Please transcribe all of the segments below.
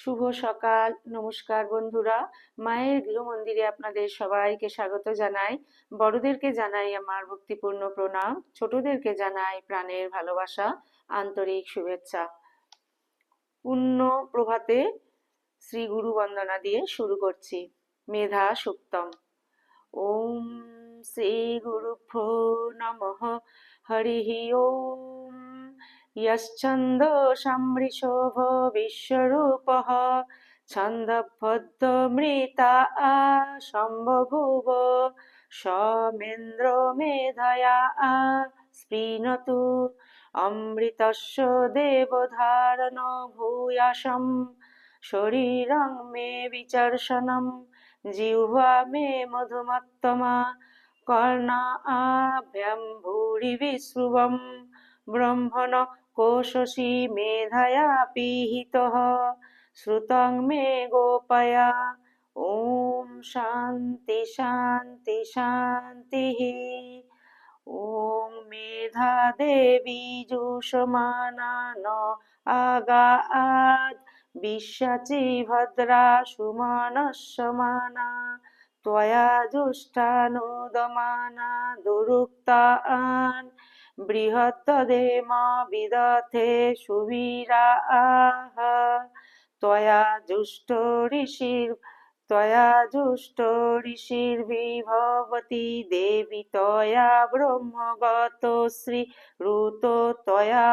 শুভ সকাল। নমস্কার বন্ধুরা। মায়ের গৃহমন্দিরে আপনাদের সবাইকে স্বাগত জানাই। বড়দেরকে জানাই আমার ভক্তিপূর্ণ প্রণাম। ছোটদেরকে জানাই প্রাণের ভালোবাসা, আন্তরিক শুভেচ্ছা। পূর্ণ প্রভাতে শ্রী গুরু বন্দনা দিয়ে শুরু করছি। মেধা সুক্তম। ওম শ্রী গুরুভ্যো নমঃ। হরি ওম यश्छन्दोषमृषोभ विश्वरूपः छन्दबद्धमृता सम्बभूव समेन्द्रो मेधया स्पृणतु अमृतस्य देवधारण भूयाशं शरीरं मे विचर्शनं जिह्वा मे मधुमत्तमा कर्णाभ्यां भूरि विश्रुवं ब्रह्मण कोशसि मेधया पीहितः श्रुतं मे गोपया ॐ शान्ति शान्ति शान्तिः ॐ मेधा देवी जुषमाना न आगाद् विश्वचि भद्रा सुमनस्समाना त्वया जुष्टानुदमाना दुरुक्तान् बृहत्तदेम विदथे सुवीराः त्वया जुष्टो ऋषिर् त्वया जुष्टो ऋषिर्विभवति देवि त्वया ब्रह्मगतो श्रीरुतो त्वया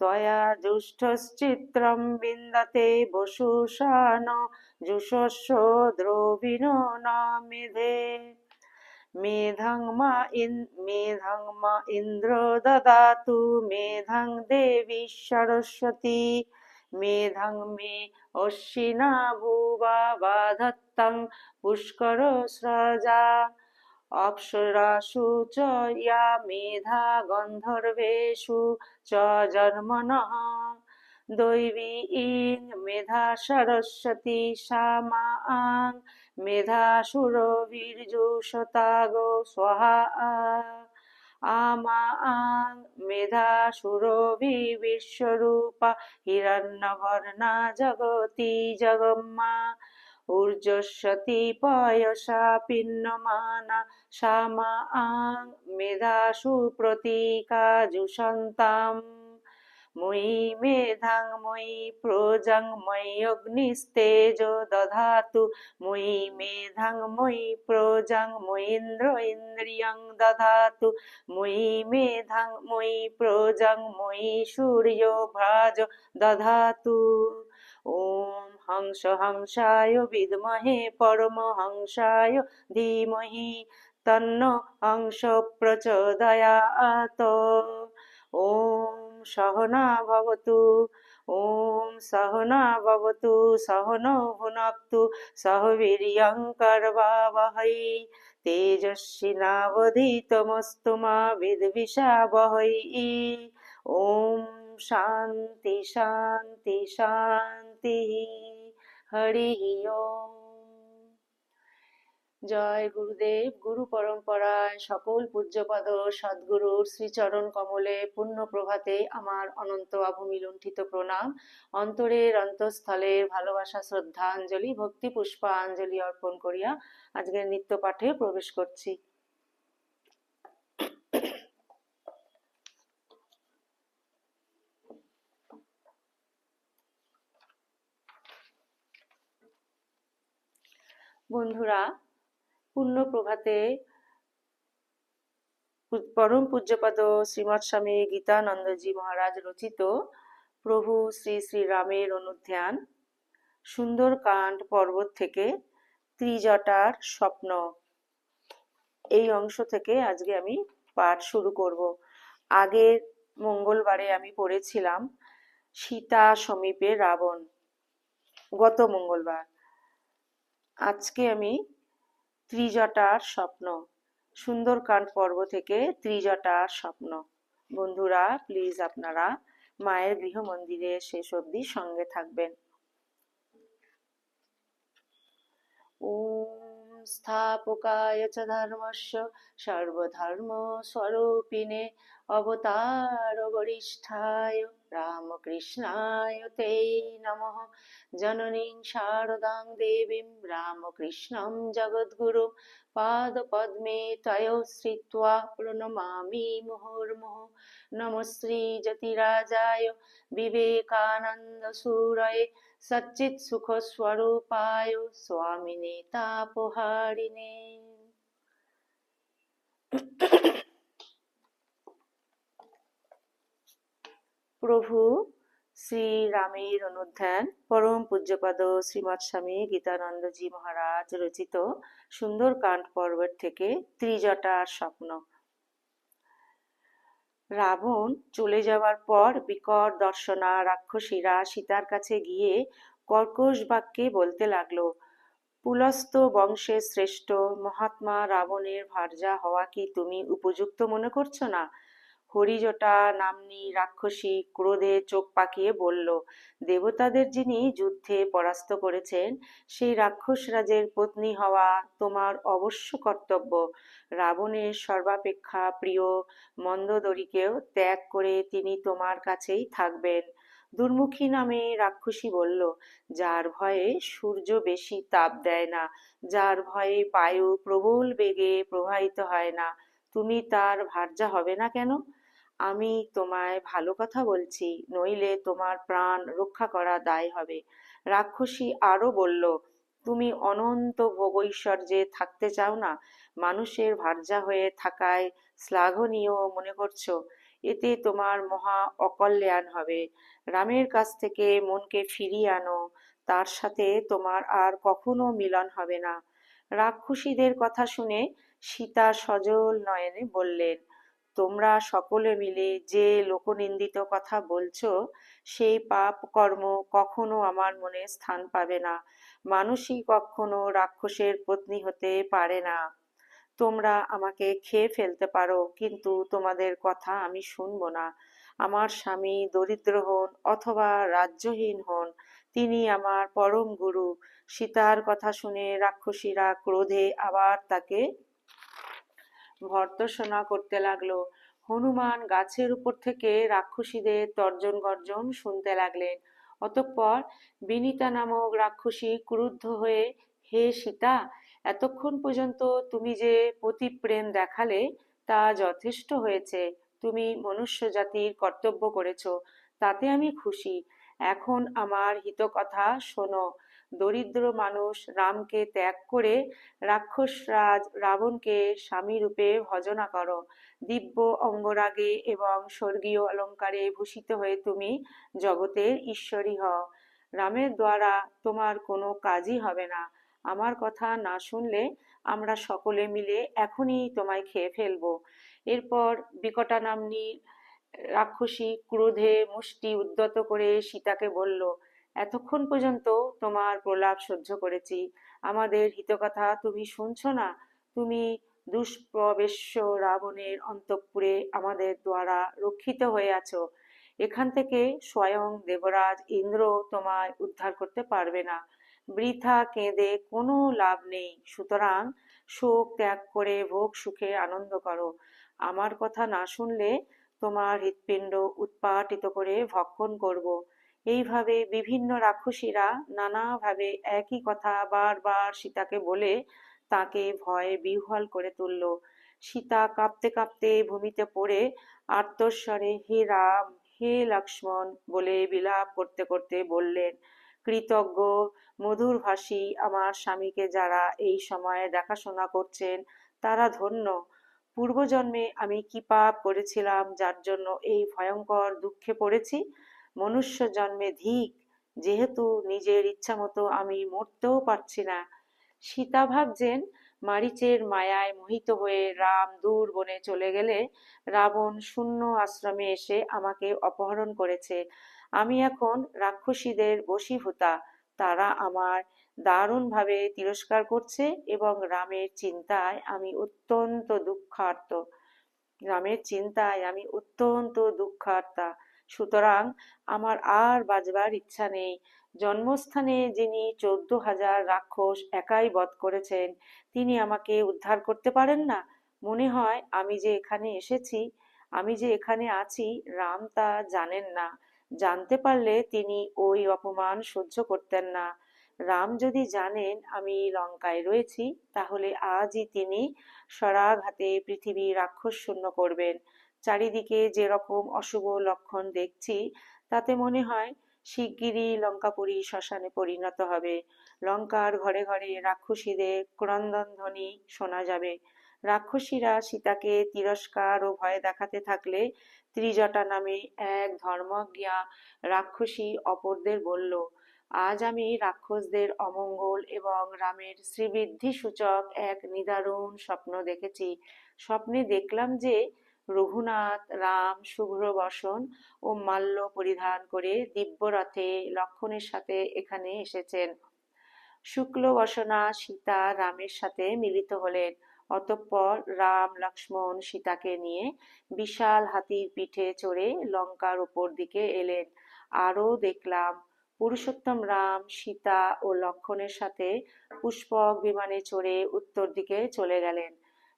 त्वया जुष्टश्चित्रं विन्दते वसुषाण जुषस्व द्रोविणो न मेधे मेधं मा इन् मेधं मा इन्द्रो ददातु मेधं देवी सरस्वती मेधं मे अश्विना भुवा बाधत्तं पुष्करस्रजा अप्सरासु च या मेधा गन्धर्वेषु च जन्मनः दैवी इङ् मेधा सरस्वती सामा आङ् मेधासुरवीर्जुषतागो स्वाहा आमा आङ् मेधासुरभि विश्वरूपा हिरण्यवर्णा जगति जगम्मा ऊर्जस्वती पयसा पिन्नमाना सामा आङ् मेधासु प्रतीका মুই মেধাং, মুই প্রজাং ময় অগ্নিস্তেজ দধাতু। মুই মেধাং, মুই প্রজাং মুইন্দ্র ইন্দ্রিয়ং দধাতু। মুই মেধাং, মুই প্রজাং, মুই সূর্য ভ্রাজ দধাতু। ওম হংস হংসায় বিদমহে পরমহংসায় ধীমহি তন্ন হংস প্রচোদয়াত। ওম সহনা ভবতু, ওম সহনা ভবতু, সহন ভুনক্তু, সহ বীর্যং তেজস্বী তেজস্বিনাবধিতমস্তু মা বিদ্বিষাবহৈ ওম শান্তি শান্তি শান্তি, হরি ওম। জয় গুরুদেব, গুরু পরম্পরায় সকল পূজ্যপদ সদ্গুরুর শ্রীচরণ কমলে পূর্ণ প্রভাতে আমার অনন্ত আভূমি লুণ্ঠিত প্রণাম। অন্তরের অন্তঃস্থলের ভালোবাসা, শ্রদ্ধাঞ্জলি, ভক্তি পুষ্পাঞ্জলি অর্পণ করিয়া আজকের নিত্য পাঠে প্রবেশ করছি। বন্ধুরা পূর্ণ প্রভাতে পরম পূজ্যপদ শ্রীমৎ স্বামী গীতানন্দজি মহারাজ রচিত প্রভু শ্রী শ্রী রামের অনুধ্যান, সুন্দরকাণ্ড পর্বত থেকে ত্রিজটার স্বপ্ন। এই অংশ থেকে আজকে আমি পাঠ শুরু করব। আগের মঙ্গলবারে আমি পড়েছিলাম সীতা সমীপে রাবণ, গত মঙ্গলবার। আজকে আমি ত্রিজটার স্বপ্ন। সুন্দরকাণ্ড পর্ব থেকে ত্রিজটার স্বপ্ন। বন্ধুরা প্লিজ আপনারা মায়ের গৃহ মন্দিরে শেষ অবধি সঙ্গে থাকবেন। ওম স্থাপকায় চ ধর্মস্য সর্বধর্ম স্বরূপিণে অবতার বরিষ্ঠায় রামকৃষ্ণায় তে নমঃ জননীং শারদাং দেবীং রামকৃষ্ণं জগদ্গুরুं পাদপদ্মে তয় শ্রিত্वा প্রণমামি মুহুর্মুহুঃ নমশ্রীযতিরাজায় বিবেকানন্দসূরয়ে সচ্চিৎসুখস্বরূপায় স্বামিনে তাপহারিণে প্রভু শ্রী রামের অনুধ্যান পরম পূজ্যপাদ শ্রীমৎ স্বামী গীতানন্দজি মহারাজ রচিত সুন্দরকাণ্ড পর্বত থেকে ত্রিজটার স্বপ্ন। রাবণ চলে যাওয়ার পর বিকট দর্শনা, রাক্ষসীরা সীতার কাছে গিয়ে কর্কশ বাক্যে বলতে লাগল, পুলস্ত বংশের শ্রেষ্ঠ মহাত্মা রাবণের ভার্যা হওয়া কি তুমি উপযুক্ত মনে করছ না? হরিজটা নামনি রাক্ষসী ক্রোধে চোখ পাকিয়ে বলল, দেবতাদের যিনি যুদ্ধে পরাস্ত করেছেন, সেই রাক্ষস রাজের পত্নী হওয়া তোমার অবশ্য কর্তব্য। রাবণের সর্বাপেক্ষা প্রিয় মন্দদরীকেও ত্যাগ করে তিনি তোমার কাছেই থাকবেন। দুর্মুখী নামে রাক্ষসী বলল, যার ভয়ে সূর্য বেশি তাপ দেয় না, যার ভয়ে বায়ু প্রবল বেগে প্রবাহিত হয় না, তুমি তার ভার্যা হবে না কেন? আমি তোমায় ভালো কথা বলছি, নইলে তোমার প্রাণ রক্ষা করা দায় হবে। রাক্ষসী আরও বলল, তুমি অনন্ত ভোগৈশ্বর্যে থাকতে চাও না, মানুষের ভার্যা হয়ে থাকায় শ্লাঘনীয় মনে করছ। এতে তোমার মহা অকল্যাণ হবে। রামের কাছ থেকে মনকে ফিরিয়ে আনো, তার সাথে তোমার আর কখনো মিলন হবে না। রাক্ষসীদের কথা শুনে সীতা সজল নয়নে বললেন তোমরা সকলে মিলে যে লোকনিন্দিত কথা বলছো, সেই পাপ কর্ম কখনো আমার মনে স্থান পাবে না। মানুষই কখনো রাক্ষসের পত্নী হতে পারে না। তোমরা আমাকে খেয়ে ফেলতে পারো, কিন্তু তোমাদের কথা আমি শুনব না। আমার স্বামী দরিদ্র হন অথবা রাজ্যহীন হন, তিনি আমার পরম গুরু। সীতার কথা শুনে রাক্ষসীরা ক্রোধে আবার তাকে ভর্তসনা করতে লাগল। হনুমান গাছের উপর থেকে রাক্ষসীদের তর্জন গর্জন শুনতে লাগলেন। অতঃপর বিনিতা নামক রাক্ষসী ক্রুদ্ধ হয়ে, হে সীতা, এতক্ষণ পর্যন্ত তুমি যে পতিপ্রেম দেখালে তা যথেষ্ট হয়েছে। তুমি মনুষ্য জাতির কর্তব্য করেছ, তাতে আমি খুশি। এখন আমার হিতকথা শোনো। দরিদ্র মানুষ রামকে ত্যাগ করে রাক্ষসরাজ রাবণকে স্বামী রূপে ভজনা করো। দিব্য অঙ্গরাগে এবং স্বর্গীয় অলঙ্কারে ভূষিত হয়ে তুমি জগতের ঈশ্বরী হও। রামের দ্বারা তোমার কোনো কাজই হবে না। আমার কথা না শুনলে আমরা সকলে মিলে এখনই তোমায় খেয়ে ফেলব। এরপর বিকটানামনি রাক্ষসী ক্রোধে মুষ্টি উদ্যত করে সীতাকে বলল এতক্ষণ পর্যন্ত তোমার প্রলাপ সহ্য করেছি। আমাদের হিতকথা তুমি শুনছ না? তুমি দুষ্প্রবেশ্য রাবণের অন্তঃপুরে আমাদের দ্বারা রক্ষিত হয়ে আছো। এখান থেকে স্বয়ং দেবরাজ ইন্দ্র তোমায় উদ্ধার করতে পারবে না। বৃথা কেঁদে কোনো লাভ নেই। সুতরাং শোক ত্যাগ করে ভোগ সুখে আনন্দ করো। আমার কথা না শুনলে তোমার হৃৎপিণ্ড উৎপাটিত করে ভক্ষণ করব। এইভাবে বিভিন্ন রাক্ষসীরা নানাভাবে একই কথা বারবার সীতাকে বলে তাকে ভয়ে বিহ্বল করে তুলল। সীতা কাঁপতে কাঁপতে ভূমিতে পড়ে আত্মস্বরে, হে রাম, হে লক্ষ্মণ বলে বিলাপ করতে করতে বললেন, কৃতজ্ঞ মধুর ভাষী আমার স্বামীকে যারা এই সময়ে দেখাশোনা করছেন, তারা ধন্য। পূর্বজন্মে আমি কি পাপ করেছিলাম যার জন্য এই ভয়ঙ্কর দুঃখে পড়েছি? মনুষ্য জন্মে ধিক। যেহেতু নিজের ইচ্ছা মতো আমি মরতেও পারছি না। সীতা ভাবছেন, মারিচের মায়ায় মোহিত হয়ে রাম দূর বনে চলে গেলে রাবণ শূন্য আশ্রমে এসে আমাকে অপহরণ করেছে। আমি এখন রাক্ষসীদের বশীভূতা। তারা আমার দারুণভাবে তিরস্কার করছে এবং রামের চিন্তায় আমি অত্যন্ত দুঃখার্ত। রামের চিন্তায় আমি অত্যন্ত দুঃখার্তা। সুতরাং আমার আর বাজবার ইচ্ছা নেই। জন্মস্থানে যিনি চোদ্দ হাজার রাক্ষস একাই বধ করেছেন, তিনি আমাকে উদ্ধার করতে পারেন না? মনে হয় আমি যে এখানে এসেছি, আমি যে এখানে আছি, রাম তা জানেন না। জানতে পারলে তিনি ওই অপমান সহ্য করতেন না। রাম যদি জানেন আমি লঙ্কায় রয়েছি, তাহলে আজই তিনি স্বরাঘাতে পৃথিবী রাক্ষস শূন্য করবেন। চারিদিকে যেরকম অশুভ লক্ষণ দেখছি, তাতে মনে হয় শিগগিরই লঙ্কাপুরী শ্মশানে পরিণত হবে। লঙ্কার ঘরে ঘরে রাক্ষসীদের ক্রন্দন ধ্বনি শোনা যাবে। রাক্ষসীরা সীতাকে তিরস্কার ও ভয় দেখাতে থাকলে ত্রিজটা নামে এক ধর্মজ্ঞা রাক্ষসী অপরদের বলল, আজ আমি রাক্ষসদের অমঙ্গল এবং রামের শ্রীবৃদ্ধি সূচক এক নিদারুণ স্বপ্ন দেখেছি। স্বপ্নে দেখলাম যে রঘুনাথ, রাম, শুভ্র বসন ও মাল্য পরিধান করে দিব্য রথে লক্ষণের সাথে এখানে এসেছেন। শুক্ল বসনা সীতা রামের সাথে মিলিত হলেন। অতঃপর রাম, লক্ষ্মণ সীতাকে নিয়ে বিশাল হাতির পিঠে চড়ে লঙ্কার উপর দিকে এলেন। আরও দেখলাম পুরুষোত্তম রাম, সীতা ও লক্ষণের সাথে পুষ্পক বিমানে চড়ে উত্তর দিকে চলে গেলেন।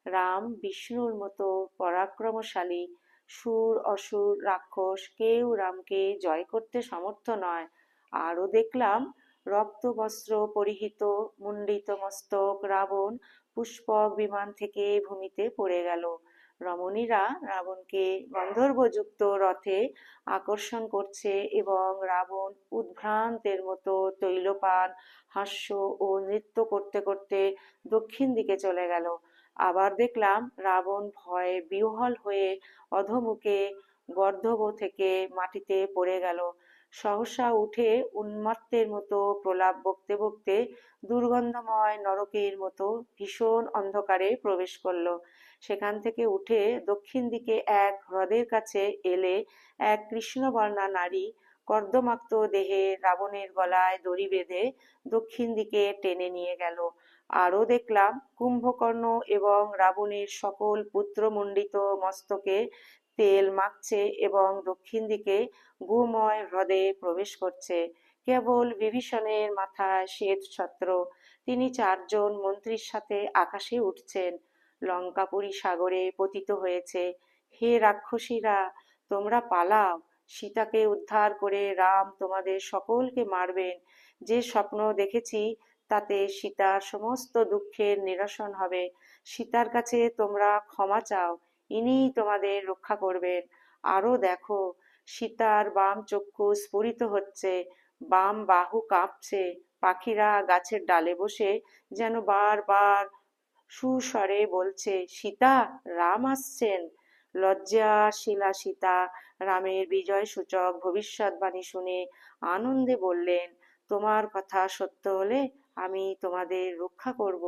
রাম বিষ্ণুর মতো পরাক্রমশালী সুর, অসুর, রাক্ষস, কেউ রামকে জয় করতে সমর্থ নয়। আরও দেখলাম, রক্ত, বস্ত্র, পরিহিত মুন্ডিত মস্তক, রাবণ পুষ্পক বিমান থেকে ভূমিতে পড়ে গেল। রমণীরা রাবণকে গন্ধর্বযুক্ত রথে আকর্ষণ করছে এবং রাবণ উদ্ভ্রান্তের মতো তৈলপান, হাস্য ও নৃত্য করতে করতে দক্ষিণ দিকে চলে গেল। আবার দেখলাম রাবণ ভয়ে বিহ্বল হয়ে অধমুখে গর্ধব থেকে মাটিতে পড়ে গেল। সহসা উঠে উন্মত্তের মতো প্রলাপ বকতে বকতে দুর্গন্ধময় নরকের মতো ভীষণ অন্ধকারে প্রবেশ করল। সেখান থেকে উঠে দক্ষিণ দিকে এক হ্রদের কাছে এলে এক কৃষ্ণবর্ণা নারী কর্দমাক্ত দেহে রাবণের গলায় দড়ি বেঁধে দক্ষিণ দিকে টেনে নিয়ে গেল। আরও দেখলাম, কুম্ভকর্ণ এবং রাবণের সকল পুত্রমণ্ডিত মস্তকে তেল মাখছে এবং দক্ষিণ দিকে গুময় হ্রদে প্রবেশ করছে। কেবল বিভীষণের মাথায় শ্বেত ছত্র। তিনি চারজন মন্ত্রীর সাথে আকাশে উঠছেন। লঙ্কাপুরী সাগরে পতিত হয়েছে। হে রাক্ষসীরা, তোমরা পালাও। সীতাকে উদ্ধার করে রাম তোমাদের সকলকে মারবেন। যে স্বপ্ন দেখেছি তাতে সীতার সমস্ত দুঃখের নিরসন হবে। সীতার কাছে তোমরা ক্ষমা চাও ইনি তোমাদের রক্ষা করবেন। আরও দেখো, সীতার বাম চক্ষু স্ফুরিত হচ্ছে, বাম বাহু কাঁপছে, পাখিরা গাছের ডালে বসে যেন বারবার সুস্বরে বলছে, সীতা, রাম আসছেন। লজ্জাশীলা সীতা, রামের বিজয় সূচক ভবিষ্যৎবাণী শুনে আনন্দে বললেন, তোমার কথা সত্য হলে আমি তোমাদের রক্ষা করব।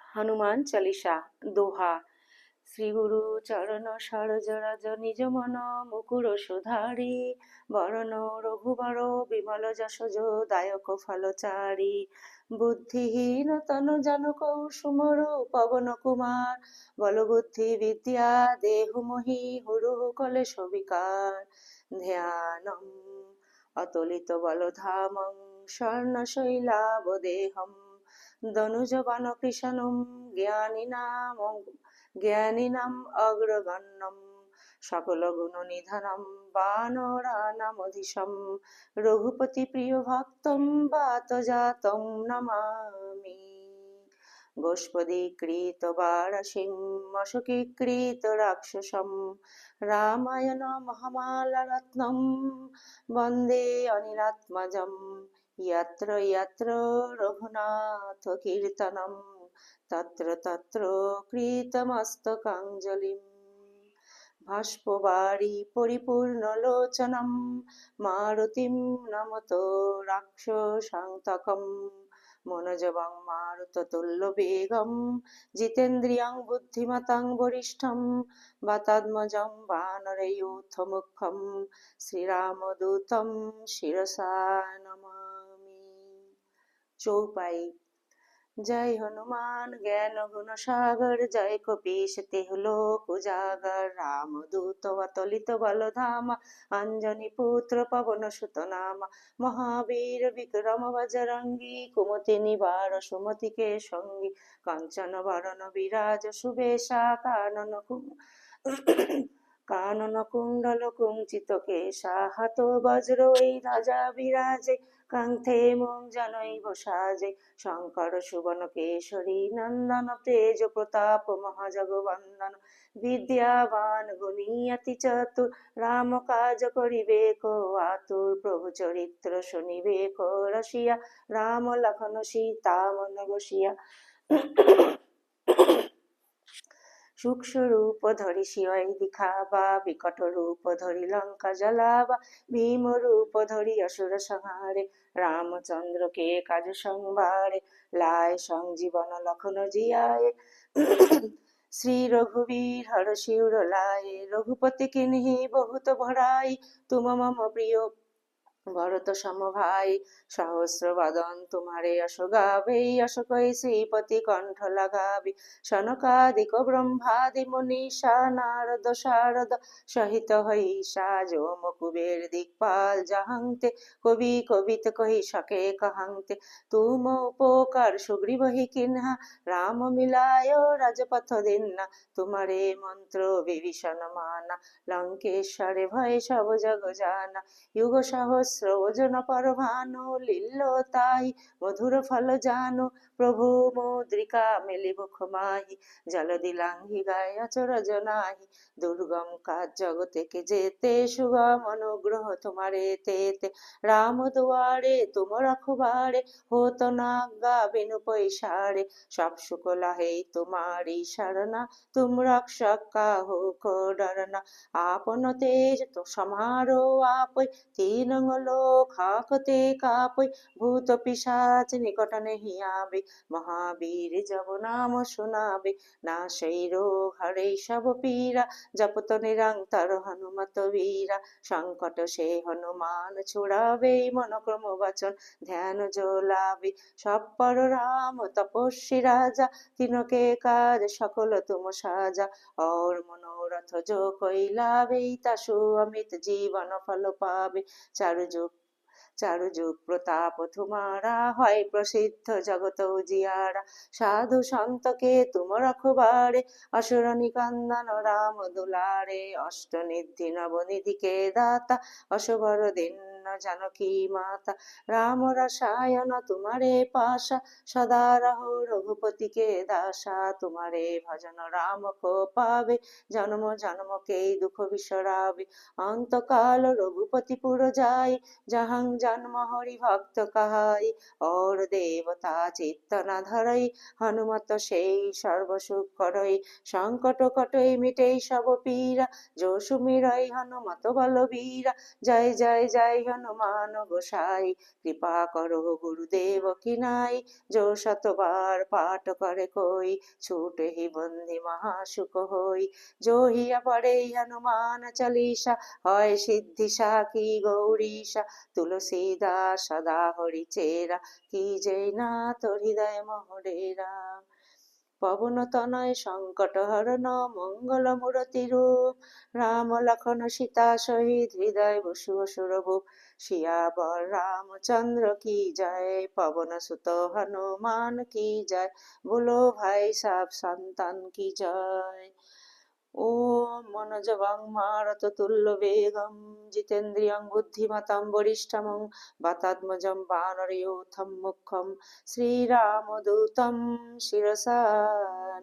হনুমান চালিসা, দোহা। শ্রী গুরু চরণ সরজ রাজ নিজ মন মুকুর সুধারি। বরণ রঘুবর বিমল যশজ দায়ক ফলচারি। বুদ্ধিহীন তন জানক সুমর পবন কুমার। বল বুদ্ধি বিদ্যা, দেহু মহি হুরু কলে সবিকার ধ্যানম, অতুলিত বলধামং স্বর্ণ শৈলাবদেহম দনুজবান কৃষাণম জ্ঞানিনাম জ্ঞানিনাম অগ্রগণ্যম। সকল গুণ নিধনম বানরানামধিসম রঘুপতি প্রিয় ভক্তম বাত জাতম নমামি গোষ্পদি কৃত বারাসিং অশোকী কৃত রাক্ষসম রামায়ণ মহামালা রত্নম বন্দে অনিলাত্মজম ইয়াত্র ইয়াত্র রঘুনাথ কীর্তনম তত্র তত্র কৃতমস্তকাঞ্জলিম ভাস্পবাড়ি পরিপূর্ণলোচনম মারুতিম নমত রাক্ষসান্তকম মনোজবং মারুততুল্য বেগম জিতেন্দ্রিয়ং বুদ্ধিমতাং বরিষ্ঠম, বাতাত্মজং বানরയൂথমুখম শ্রীরামদূতম শিরসা নমা চৌপাই জয় হনুমান, জ্ঞান গুণ সাগর, জয় কপিশ তেহ লোক উজাগর রাম দূত অতলিত বলধাম, অঞ্জনি পুত্র পবন সুত নাম মহাবীর বিক্রম বজরঙ্গী, কুমতি নিবার সুমতিকে সঙ্গী, কাঞ্চন বরণ বিরাজ সুবেশা কানন কানন কুণ্ডল কুঞ্চিত কেশা হাত বজ্র এই রাজা বিরাজে কান্থে মং জনৈব সাজে শঙ্কর সুবন কেশরী নন্দন তেজ প্রতাপ মহাজগবন্দন বিদ্যাবান গুণিয়তি চতুর, রাম কাজ করিবে কো আতুর, প্রভু চরিত্র শুনিবে কো রসিয়া, রাম লখন সীতা মন বসিয়া। সূক্ষ্ম রূপ ধরি শিয় দিখাবা বিকট রূপ ধরি লঙ্কা জ্বালাবা ভীম রূপ ধরি অসুর সংহারে, রামচন্দ্রকে কাজ সংবারে লায় সংজীবন লখন জিয়ায়। শ্রী রঘুবীর হর শিউর লায় রঘুপতি কিনহি বহুত ভরাই, তুম মম প্রিয় ভরত সম ভাই সহস্র বদন তোমারে যশ গাবে যশ কই শ্রীপতি কণ্ঠ লাগাবি। সনকাদিক ব্রহ্মাদি মনীষা, নারদ শারদ, সহিত হই যম কুবের দিকপাল জাহান্তে। কবি কবিত কহি সকে কহান্তে, তুম উপকার সুগ্রীবহি কিন্হা। রাম মিলায় রাজপথ দিন্না, তোমারে মন্ত্র বিভীষণ মানা। লঙ্কেশ্বরে ভয় সব জগ জানা। যুগ সহস্র ওজন পরভানু তাই, মধুর ফল জানু, প্রভু মুদ্রিকা মেলি মুখ মাহি জল দিলাঙ্গি গায় অচরজ নাহি দুর্গম কাজ জগতে কে যেতে, সুগম অনুগ্রহ তোমারে তেতে, রাম দুয়ারে তুম রখবারে হোত নাজ্ঞা বিনু পৈসারে সব সুখ লাহে তোমারি শরণা, তুম রক্ষক কাহু কো ডরনা, আপন তেজ তো সমারো আপই, তিন লোক হাকতে কাপই ভূত পিসাচ নিকট নেহি আবে মহাবীর জব নাম শোনাবে না সেই রোগ হরে সব পীরা জপত নিরন্তর হনুমত বীরা সংকট সে হনুমান ছুড়াবে মনক্রম বচন ধ্যান জোলাবে সব পর রাম তপস্বী রাজা তিনকে কাজ সকল তুম সাজা और मनोरथ जो कोई लावे तासु अमित जीवन फल पावे চারু যুগ চারু যুগ প্রতাপ তোমারা হয় প্রসিদ্ধ জগত জিয়ারা সাধু সন্তকে তোমার খুবারে অসরণী কান্দন রাম দুলারে, অষ্টনিধি নবনিধিকে দাতা, অশুভর দিন জানকী মাতা? রাম রসায়ন তোমারে পাশা, সদা রাহো রঘুপতিকে দাসা তোমারে ভজন রাম কো পাবে জন্ম জন্মকে দুঃখ বিসরাবে। অন্তকাল রঘুপতি পুর যাই জাহাং জন্ম হরি ভক্ত কাহাই। অর দেবতা চেতনা ধরাই, হনুমত সেই সর্বসুখ করই। সংকট কটই মিটেই সব পীরা যশু মিরাই হনুমত বলবীরা। জয় জয় জয় শরণ গোসাই, কৃপা করো গুরুদেব কি নাই যো শতবার পাঠ করে কই, ছুটে হি বন্দি মহাসুখ হই। যো হিয়া পরে হনুমান চালিসা হয় সিদ্ধি সাকি গৌরীশা, তুলসী দাস সদা হরি চেরা, কি যে না তোর হৃদয় মহরেরা। সংকট হরণ মঙ্গল মূরতি রূপ রাম লক্ষণ সীতা শহীদ হৃদয় বসু অসুরভূপ শিয়াবর রামচন্দ্র কি জয়? পবন সুত হনুমান কি জয়? বলো ভাই সাব সন্তান কি জয়? ॐ मनोजवं मारततुल्यवेगं जितेन्द्रियं बुद्धिमतां वरिष्ठमं वातात्मजं वानरयूथं मुखं श्रीरामदूतं शिरसा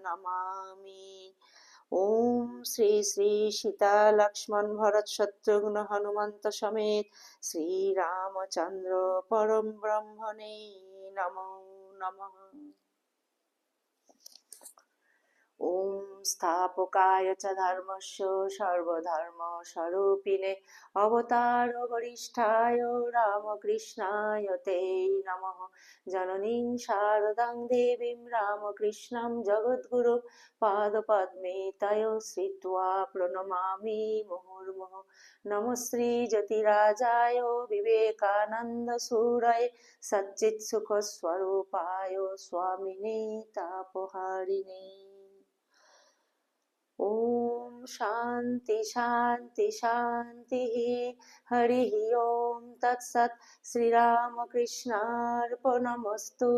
नमामि ॐ श्री श्री सीता लक्ष्मण भरत शत्रुघ्न हनुमन्त समेत श्रीरामचन्द्र परम ब्रह्मणे नमो नमः ॐ स्थापकाय च धर्मस्य सर्वधर्मस्वरूपिणे अवतार वरिष्ठाय रामकृष्णाय ते नमः जननीं शारदां देवीं रामकृष्णं जगद्गुरुं पादपद्मे तयो श्रित्वा प्रणमामि मुहुर्मुहुः नमः श्रीज्योतिराजाय विवेकानन्दसूरय सच्चित्सुखस्वरूपाय स्वामिने तापहारिणे ॐ शान्ति शान्ति शान्तिः हरिः ॐ तत्सत् श्रीरामकृष्णार्पणमस्तु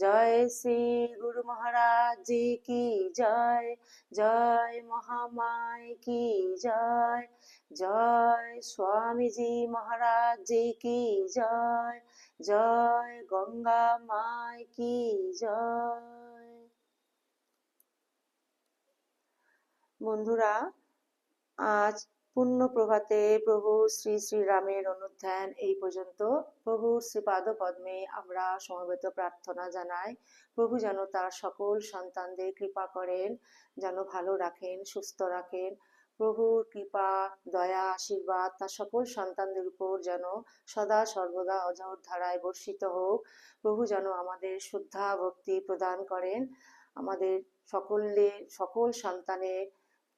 जय श्री गुरु महाराज जी की जय जय महामाय की जय जय स्वामी जी महाराज जी की जय জয় গঙ্গা মায় কি জয় বন্ধুরা, আজ পূর্ণ প্রভাতে প্রভু শ্রী শ্রী রামের অনুধ্যান এই পর্যন্ত। প্রভু শ্রীপাদ পদ্মে আমরা সমবেত প্রার্থনা জানাই। প্রভু যেন তার সকল সন্তানদের কৃপা করেন, যেন ভালো রাখেন, সুস্থ রাখেন। প্রভুর কৃপা, দয়া, আশীর্বাদ তার সকল সন্তানদের উপর যেন সদা সর্বদা অজর ধারায় বর্ষিত হোক। প্রভু যেন আমাদের শ্রদ্ধা ভক্তি প্রদান করেন। আমাদের সকলের, সকল সন্তানের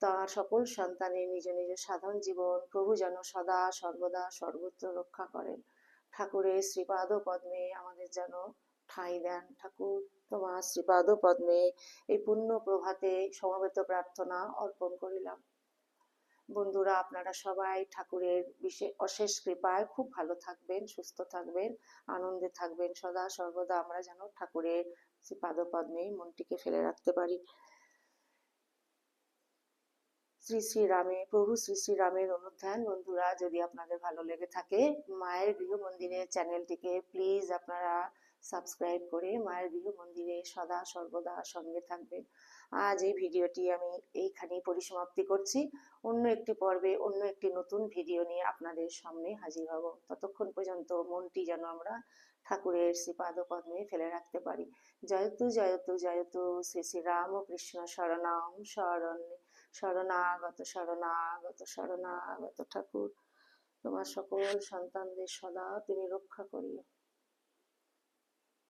তার সকল সন্তানের নিজ নিজ সাধন জীবন প্রভু যেন সদা সর্বদা সর্বত্র রক্ষা করেন। ঠাকুরের শ্রীপাদ পদ্মে আমাদের যেন ঠাঁই দেন। ঠাকুর তোমার শ্রীপাদ পদ্মে এই পুণ্য প্রভাতে সমবেত প্রার্থনা অর্পণ করিলাম। বন্ধুরা, আপনারা সবাই ঠাকুরের বিশেষ অশেষ কৃপায় খুব ভালো থাকবেন, সুস্থ থাকবেন, আনন্দে থাকবেন। সদা সর্বদা আমরা যেন ঠাকুরের পাদপদ্মে মনটিকে ফেলে রাখতে পারি। শ্রী শ্রী রামে, প্রভু শ্রী শ্রী রামের অনুধ্যান। বন্ধুরা, যদি আপনাদের ভালো লেগে থাকে, মায়ের গৃহ মন্দিরের চ্যানেলটিকে প্লিজ আপনারা সাবস্ক্রাইব করে মায়ের গৃহ মন্দিরে সদা সর্বদা সঙ্গে থাকবেন। আজ এই ভিডিওটি আমি এইখানেই পরিসমাপ্তি করছি। অন্য একটি পর্বে, অন্য একটি নতুন ভিডিও নিয়ে আপনাদের সামনে হাজির হব। ততক্ষণ পর্যন্ত মনটি যেন আমরা ঠাকুরের শ্রীপাদ পদ্মে ফেলে রাখতে পারি। জয়তু জয়তু জয়তু, শ্রী শ্রী রামকৃষ্ণ শরণাম শরণ্যে শরণাগত শরণাগত শরণাগত ঠাকুর তোমার সকল সন্তানদের সদা তুমি রক্ষা করিও।